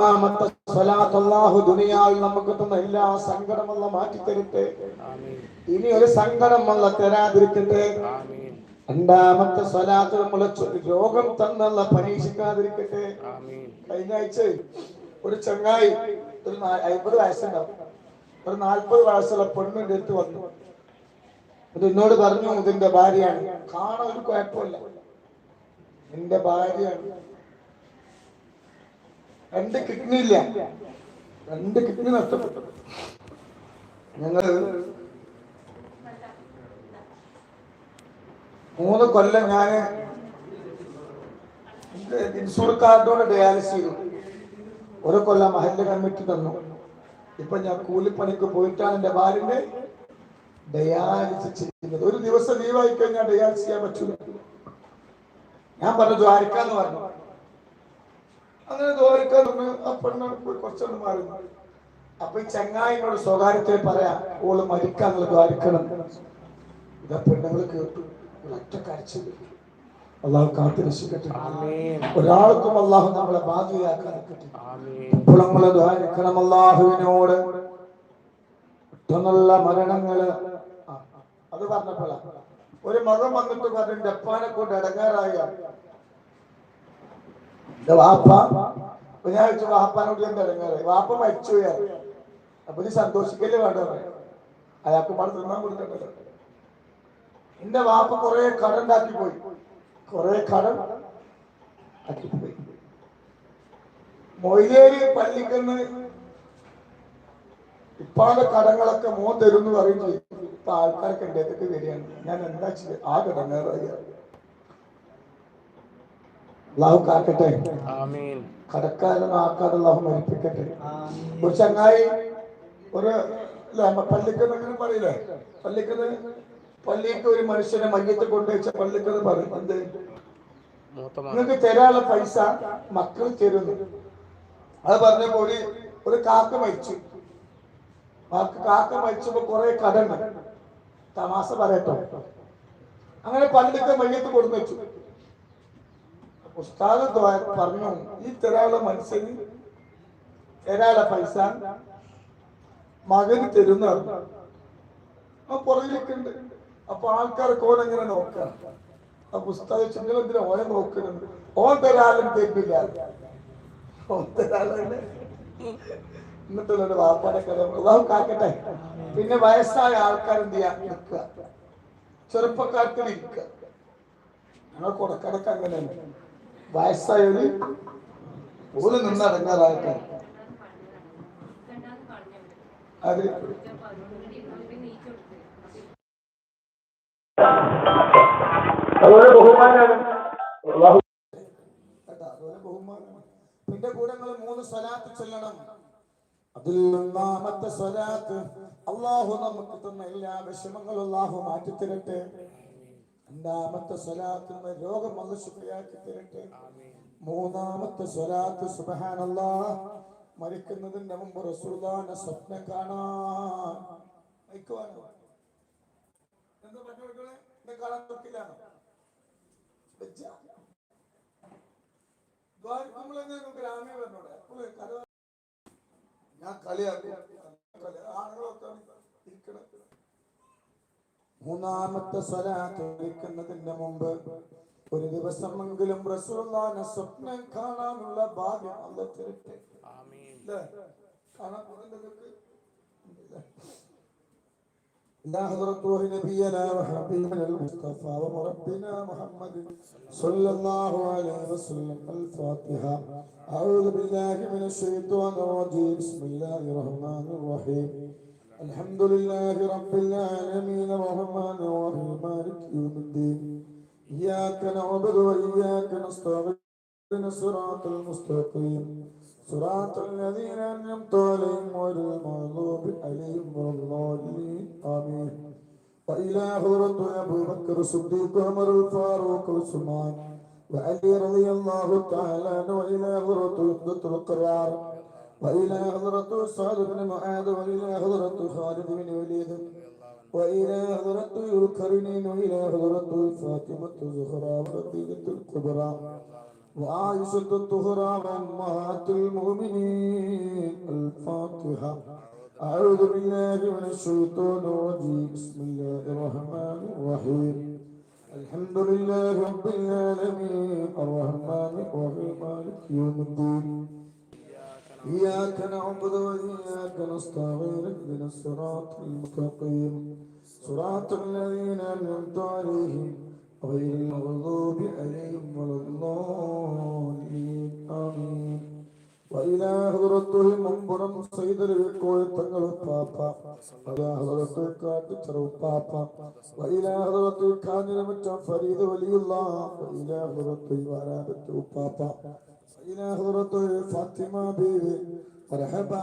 മൂന്നാമത്തെ സ്വലാത്ത് അല്ലാഹു ദുനിയാവിൽ നമുക്ക് തന്ന എല്ലാ സങ്കടമല്ല മാറ്റിത്തരട്ടെ. ഇനി ഒരു സങ്കടം വല്ല തരാതിരിക്കട്ടെ. രണ്ടാമത്തെ സ്വലാത്ത് നമ്മളെ രോഗം തന്നുള്ള പരീക്ഷിക്കാതിരിക്കട്ടെ. കഴിഞ്ഞ ആഴ്ച ഒരു ചങ്ങായി ഒരു അയ്മ്പത് വയസ്സുണ്ടാവും. ഒരു നാൽപ്പത് വയസ്സുള്ള പെണ്ണിന്റെ അടുത്ത് വന്നു. അത് എന്നോട് പറഞ്ഞു ഇതിന്റെ ഭാര്യയാണ്. കാണാൻ ഒരു കുഴപ്പമില്ല. നിന്റെ ഭാര്യയാണ്. രണ്ട് കിഡ്നി ഇല്ല. രണ്ട് കിഡ്നി നഷ്ടപ്പെട്ടു. ഞങ്ങൾ മൂന്ന് കൊല്ലം ഞാൻ ഇൻഷൂർ കാർഡോടെ ഡയാലിസ് ചെയ്തു. ഒരു കൊല്ലം മഹല്ല കമ്മിറ്റി തന്നു. ഇപ്പൊ ഞാൻ കൂലിപ്പണിക്ക് പോയിട്ടാണ് എന്റെ ഭാര്യന്റെ ഡയാലിസിസ് ചെയ്യുന്നത്. ഒരു ദിവസം ലീവായി കഴിഞ്ഞാൽ ഡയാലിസ് ചെയ്യാൻ പറ്റുന്നു ഞാൻ പറഞ്ഞു ദ്വാരക്കാന്ന് പറഞ്ഞു. അങ്ങനെ ദോഹിക്കാൻ നിന്ന് ആ പെണ്ണാണ് പോയി മാറി. അപ്പൊ ഈ ചങ്ങായിനോട് സ്വകാര്യത്തിൽ പറയാ ഓൾ മരിക്കാന്നുള്ള ദ്വാരിക്കണം. ഇതാ പെണ്ണുങ്ങൾ കേട്ടു. ഒറ്റ കരച്ചു അള്ളാഹു കാത്തു രക്ഷിക്കട്ടെ. ഒരാൾക്കും അള്ളാഹു നമ്മളെ ബാധ്യയാക്കാൻ നിൽക്കട്ടെ. ഇപ്പോൾ നമ്മൾ ദ്വാരിക്കണം അള്ളാഹുവിനോട്. ഒട്ടുന്നുള്ള മരണങ്ങൾ. അത് പറഞ്ഞപ്പോഴാ. ഒരു മകൻ വന്നിട്ട് പറഞ്ഞു ജപ്പാനെ കൊണ്ട് ഇടങ്ങാറായ എന്റെ വാപ്പ അപ്പൊ ഞാൻ ചോദിച്ചു വാപ്പാനോട് ഞാൻ തുടങ്ങാറ് വാപ്പ മരിച്ചു അപ്പൊ നീ സന്തോഷിക്കല്ലേ വേണ്ട അയാൾക്ക് മഴ തിന്നാൻ കൊടുക്കണ്ടല്ലോ. എന്റെ വാപ്പ കുറെ കടം ഉണ്ടാക്കി പോയി. കുറെ കടം ആക്കി പോയി. മൊയിലേരി പള്ളിക്കന്ന് ഇപ്പാടെ കടങ്ങളൊക്കെ മോ തരും എന്ന് പറയും ചെയ്യും ഇപ്പൊ ആൾക്കാർക്ക് എന്റെ അടുത്തേക്ക് വരികയാണ്. ഞാൻ എന്താ ചെയ്ത് ആ കടങ്ങേറായി അള്ളാഹു കാക്കട്ടെ. കടക്കാരൻ ആക്കാതെ അള്ളാഹു മരിപ്പിക്കട്ടെ. ഒരു ചങ്ങായി ഒരു പള്ളിക്കത് അങ്ങനെ പറയില്ലേ? പള്ളിക്കത് പള്ളിക്ക് ഒരു മനുഷ്യനെ മയ്യത്തെ കൊണ്ടുവച്ച പള്ളിക്കത് പറയും എന്ത്? നിങ്ങൾക്ക് തരാനുള്ള പൈസ മക്കൾ തരുന്നു. അത് പറഞ്ഞപ്പോ ഒരു ഒരു കാക്ക മരിച്ചു. കാക്ക മരിച്ചപ്പോ കുറെ കടണ്ട് തമാശ പറയട്ടോ. അങ്ങനെ പള്ളിക്ക് മയ്യത്ത് കൊടുന്നു വെച്ചു ഉസ്താദ് പറഞ്ഞു ഈ തരാനുള്ള മനുഷ്യന് തരാനുള്ള പൈസ മകന് തരുന്ന ആ പുറകിലൊക്കെ ഉണ്ട്. അപ്പൊ ആൾക്കാർക്ക് ഓനെങ്ങനെ നോക്കാം. അപ്പൊ ഉസ്താദ് ചിങ്ങളെന്തിനാ ഓനെ നോക്കുന്നുണ്ട് ഓൻ തരാലും തെറ്റില്ല ഓൻ എന്നിട്ടുള്ള വാപ്പാടെ കഥ കാക്കട്ടെ. പിന്നെ വയസ്സായ ആൾക്കാർ എന്ത് ചെയ്യാ? നിൽക്കുക. ചെറുപ്പക്കാർക്ക് നിൽക്കുക ഞങ്ങൾ കൊടുക്കടക്ക് അങ്ങനെയാണ്. വയസ്സായവര് ഒരു നിന്നടങ്ങാറാൾക്കാർ അത് അതുപോലെ ബഹുമാനാണ് ബഹുമാനമാണ് നിന്റെ കൂടെ നിങ്ങൾ മൂന്ന് സ്വലാത്ത് ചൊല്ലണം. അതിൽ ഒന്നാമത്തെ സ്വലാത്ത് അള്ളാഹു നമുക്ക് തന്ന എല്ലാ വിഷമങ്ങളും അള്ളാഹു മാറ്റി തരട്ടെ രണ്ടാമത്തെ സ്വലാത്ത് രോഗം അത് ശുഭയാക്കി തരട്ടെ. മൂന്നാമത്തെ സ്വലാത്ത് സുബഹാനല്ല മരിക്കുന്നതിന്റെ മുമ്പ് റസൂദാന സ്വപ്നം കാണാൻ. എന്താ പറഞ്ഞു കൊടുക്കണേ? എന്നെ കാണാൻ നോക്കില്ലാണോ ഞാൻ കളിയാക്കും. മൂന്നാമത്തെ സ്വലാത്ത് വിളിക്കുന്നതിന് മുമ്പ് ഒരു ദിവസമെങ്കിലും റസൂലുള്ളാഹിനെ സ്വപ്നം കാണാനുള്ള ഭാഗ്യം അല്ല തരട്ടെ ഇല്ലേ? കാണാൻ പോകുന്നുണ്ടോ നിങ്ങൾക്ക്? ഇല്ലേ? إلى حضرة روح نبينا وحبيبنا المصطفى ومربنا محمد صلى الله عليه وسلم الفاتحة أعوذ بالله من الشيطان الرجيم بسم الله الرحمن الرحيم الحمد لله رب العالمين الرحمن الرحيم مالك يوم الدين. إياك نعبد وإياك نستعين الصراط المستقيم. صراط الذين أنعمت عليهم غير المغضوب عليهم ولا الضالين. آمين. وإلى حضرة أبو بكر الصديق عمر الفاروق عثمان وعلي رضي الله تعالى عنه وإلى حضرة عقدة القرار. وإلى حضرة سعد بن معاذ وإلى حضرة خالد بن وليد وإلى حضرة الكرنين وإلى حضرة فاطمة الزهراء خديجة الكبرى وعائشة الطهرى وأمهات المؤمنين. الفاتحة. أعوذ بالله من الشيطان الرجيم. بسم الله الرحمن الرحيم. الحمد لله رب العالمين. الرحمن الرحيم. مالك يوم الدين. إياك نعبد وإياك نستعين اهدنا الصراط المستقيم صراط الذين أنعمت عليهم غير المغضوب عليهم ولا الضالين آمين وإلى حضرتهم منبرم سيد الوقوع تنقل بابا وإلى حضرت كاتب ترو بابا وإلى حضرت كامل وإلى حضرت فاطمة بيبي مرحبا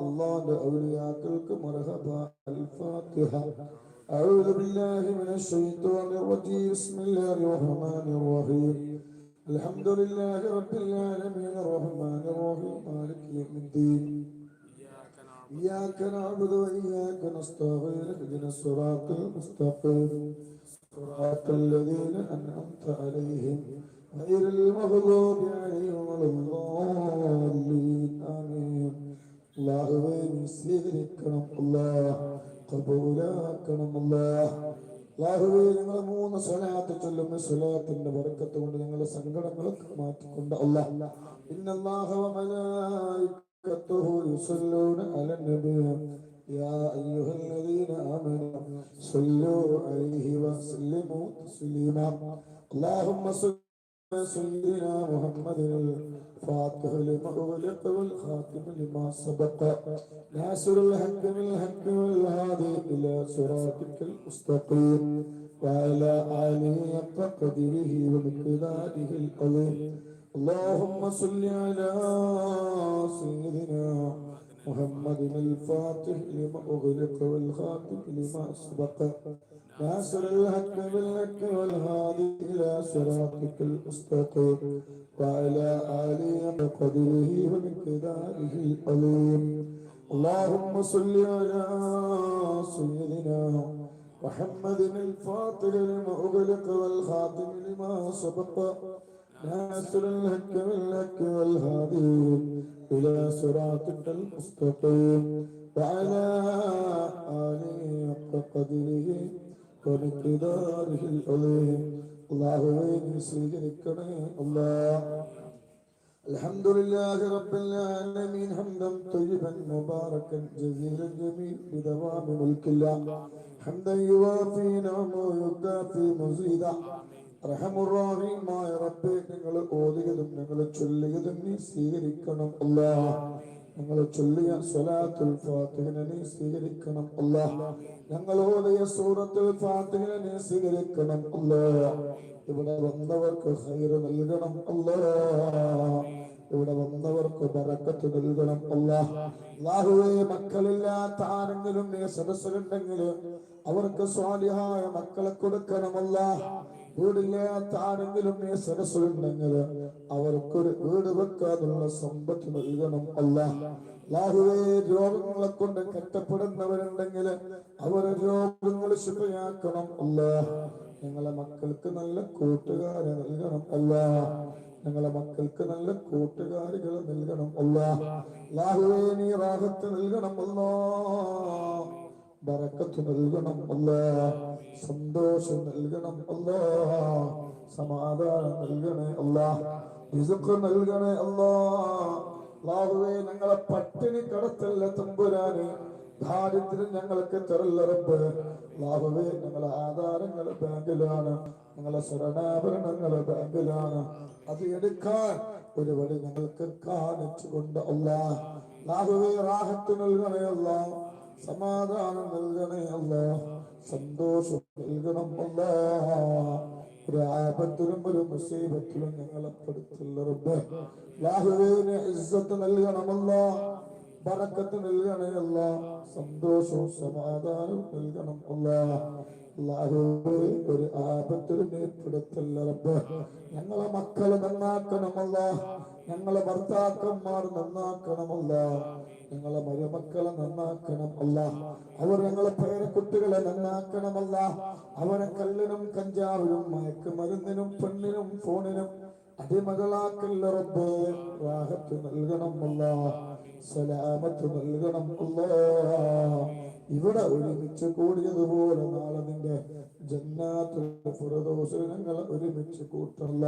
الله لأولياءك مرحبا الفاتحة أعوذ بالله من الشيطان الرجيم بسم الله الرحمن الرحيم الحمد لله رب العالمين الرحمن الرحيم مالك يوم الدين إياك نعبد وإياك نستعين اهدنا الصراط المستقيم صراط الذين أنعمت عليهم غير المغضوب عليهم ولا الضالين آمين അള്ളാഹുവേ നീ സ്വീകരിക്കണം അല്ലാഹ് കബൂലാക്കണം അല്ലാഹ് അള്ളാഹുവേ നിങ്ങൾ മൂന്ന് സ്വലാത്ത് ചൊല്ലുന്ന സ്വലാത്തിന്റെ ബർക്കത്ത് കൊണ്ട് നിങ്ങളുടെ സങ്കടങ്ങളൊക്കെ മാറ്റിക്കൊണ്ട് അല്ലാഹ് ഇന്നല്ലാഹ വമലായികത്തുഹു യുസല്ലൂന അലൻ നബി يا أيها الذين آمنوا صلوا عليه وسلموا تسليما اللهم صل سيدنا محمد الفاتح لما أغلق والخاتم لما سبق. ناصر الحق بالحق والهادي إلى صراطك المستقيم وعلى آله حق قدره ومقداره العظيم اللهم صل على سيدنا محمد الفاتح لما أغلق والخاتم لما سبق ناصر الحق بالحق والهادي إلى صراطك المستقيم. وعلى آله وقدره ومقداره العظيم اللهم صل على سيدنا محمد الفاتح لما أغلق والخاتم لما سبق. ناصر الحق لك والهادي إلى صراطك المستقيم وعلى آله حق قدره ومقداره العظيم. اللهم سيدنا الله. الحمد لله رب العالمين حمدا طيبا مباركا جزيلا جميل بدوام ملك الله. حمدا يوافي نعمه ويكافي مزيدا. റഹമുറാഹിമായ റബ്ബെ നിങ്ങൾ ഓതിയതും നിങ്ങൾ ചൊല്ലിയതും നീ സ്വീകരിക്കണം അല്ലാ ഞങ്ങൾ ചൊല്ലിയ സ്വലാത്തുൽ ഫാത്തിഹിനെ നീ സ്വീകരിക്കണം അല്ലാ ഞങ്ങൾ ഓതിയ സൂറത്തുൽ ഫാത്തിഹിനെ നീ സ്വീകരിക്കണം അല്ലാ ഇവിടെ വന്നവർക്ക് ഹൈറ് നൽകണം അല്ലാ ഇവിടെ വന്നവർക്ക് ബറക്കത്ത് നൽകണം അല്ലാഹുവേ മക്കളില്ലാത്ത ആരെങ്കിലും നീ സദസ്സിലുണ്ടെങ്കിൽ അവർക്ക് സ്വാലിഹായ മക്കളെ കൊടുക്കണമല്ല വീടില്ലാത്ത ആരെങ്കിലും നീ സദസ്സുണ്ടെങ്കിൽ അവർക്കൊരു വീട് വെക്കാനുള്ള സമ്പത്ത് നൽകണം. അല്ല ലാഹുവേ രോഗങ്ങളെ കൊണ്ട് കെട്ടപ്പെടുന്നവരുണ്ടെങ്കിൽ അവരെ രോഗങ്ങൾ ശുഭയാക്കണം. അല്ല ഞങ്ങളെ മക്കൾക്ക് നല്ല കൂട്ടുകാരെ നൽകണം. അല്ല ഞങ്ങളെ മക്കൾക്ക് നല്ല കൂട്ടുകാരികൾ നൽകണം. അല്ല ലാഹുവേ നീ റാഹത്ത് നൽകണം. അല്ലാ. ബറക്കത്ത് നൽകണം അല്ലാ. സന്തോഷം നൽകണം അല്ലാ. സമാധാനം നൽകണേ അല്ലാ. റിസ്ഖ് നൽകണേ അല്ലാ. അല്ലാഹുവേ ഞങ്ങളെ പട്ടിണി കടത്തല്ല തമ്പുരാന് ദാരിദ്ര്യം ഞങ്ങൾക്ക് തെരല്ലറപ്പ് അല്ലാഹുവേ ഞങ്ങളെ ആധാരങ്ങൾ ബാങ്കിലാണ്. ഞങ്ങളെ ശരണാഭരണങ്ങൾ ബാങ്കിലാണ്. അത് എടുക്കാൻ ഒരു വഴി ഞങ്ങൾക്ക് കാണിച്ചു കൊണ്ട് അല്ലാ. അല്ലാഹുവേ റാഹത്ത് നൽകണേ അല്ലാ. സമാധാനം നൽകണേ അല്ല. സന്തോഷം നൽകണം അല്ല. ഒരു ആപത്തിലും ഒരു മുസീബത്തിലും ഞങ്ങളെ പെടുത്തില്ല റബ്ബ്. ലാഹുവിന് ഇസ്സത്ത് നൽകണമല്ല ബറക്കത്ത് നൽകണേ അല്ല. സന്തോഷവും സമാധാനവും നൽകണം അല്ല. ഒരു ആപത്തിലും ഏർപ്പെടുത്തല്ല റബ്ബ്. ഞങ്ങളെ മക്കളെ നന്നാക്കണമല്ല ഞങ്ങളെ ഭർത്താക്കന്മാർ നന്നാക്കണമല്ല ഞങ്ങളെ മരുമക്കളെ നന്നാക്കണം അല്ല. അവർ ഞങ്ങളെ പേരക്കുട്ടികളെ നന്നാക്കണമല്ല അവരെ കല്ലിനും കഞ്ചാവിനും മയക്കുമരുന്നിനും പെണ്ണിനും ഫോണിനും അടിമകളാക്കല്ല നൽകണം അല്ല. സലാമത്ത് നൽകണം അല്ലാ. ഇവിടെ ഒരുമിച്ച് കൂടിയതുപോലെ നാളെ നിന്റെ ഞങ്ങൾ ഒരുമിച്ച് കൂട്ടല്ല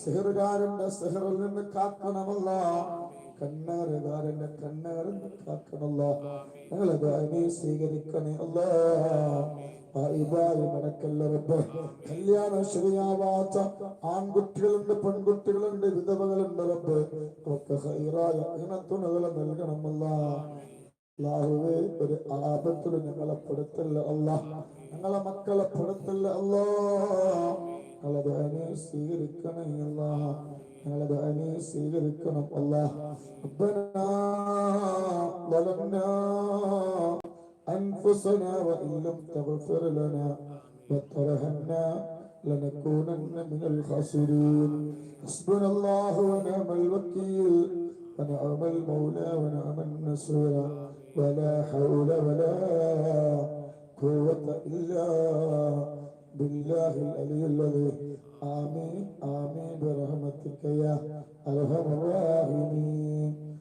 സെഹറുകാരന്റെ സെഹറിൽ നിന്ന് കാക്കണമല്ല. കണ്ണേറുകാരന്റെ കണ്ണേറിൽ കാക്കണല്ല. ഞങ്ങളത് അനീ സ്വീകരിക്കണേ അല്ല. കല്യാണം ശരിയാവാത്ത ആൺകുട്ടികളുണ്ട് പെൺകുട്ടികളുണ്ട് വിധവകളുണ്ട് റബ്ബ്. അവർക്ക് ഹൈറായ ഇണത്തുണകൾ നൽകണമല്ല. അല്ലാഹുവേ ഒരു ആപത്തിൽ ഞങ്ങളെ പെടുത്തല്ല അല്ല. ഞങ്ങളെ മക്കളെ പെടുത്തല്ല അല്ലോ. സ്വീകരിക്കണേ അല്ലാ. ഞങ്ങളത് അനി സ്വീകരിക്കണം അല്ലാ ربنا ظلمنا أنفسنا وإن لم تغفر لنا وترحمنا لنكونن من الخاسرين حسبنا الله ونعم الوكيل ونعم المولى ونعم النصير ولا حول ولا قوة إلا بالله العلي الذي آمين آمين برحمتك يا أرحم الراحمين.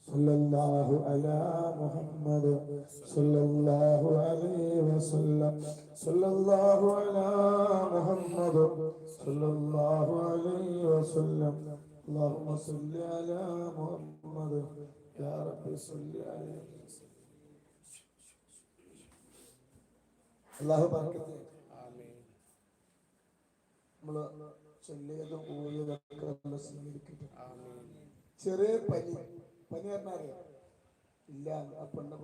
صلى الله على محمد. صلى الله عليه وسلم. صلى الله على محمد. صلى الله عليه وسلم. اللهم صل على محمد. يا رب صل عليه وسلم. الله بارك فيك. آمين. ചൊല്ലിയതും ഊഴിയതൊക്കെ നമ്മൾ സ്വീകരിക്കട്ടെ. ചെറിയ പനി പനി പറഞ്ഞാൽ ഇല്ല ആ പെണ്ണ്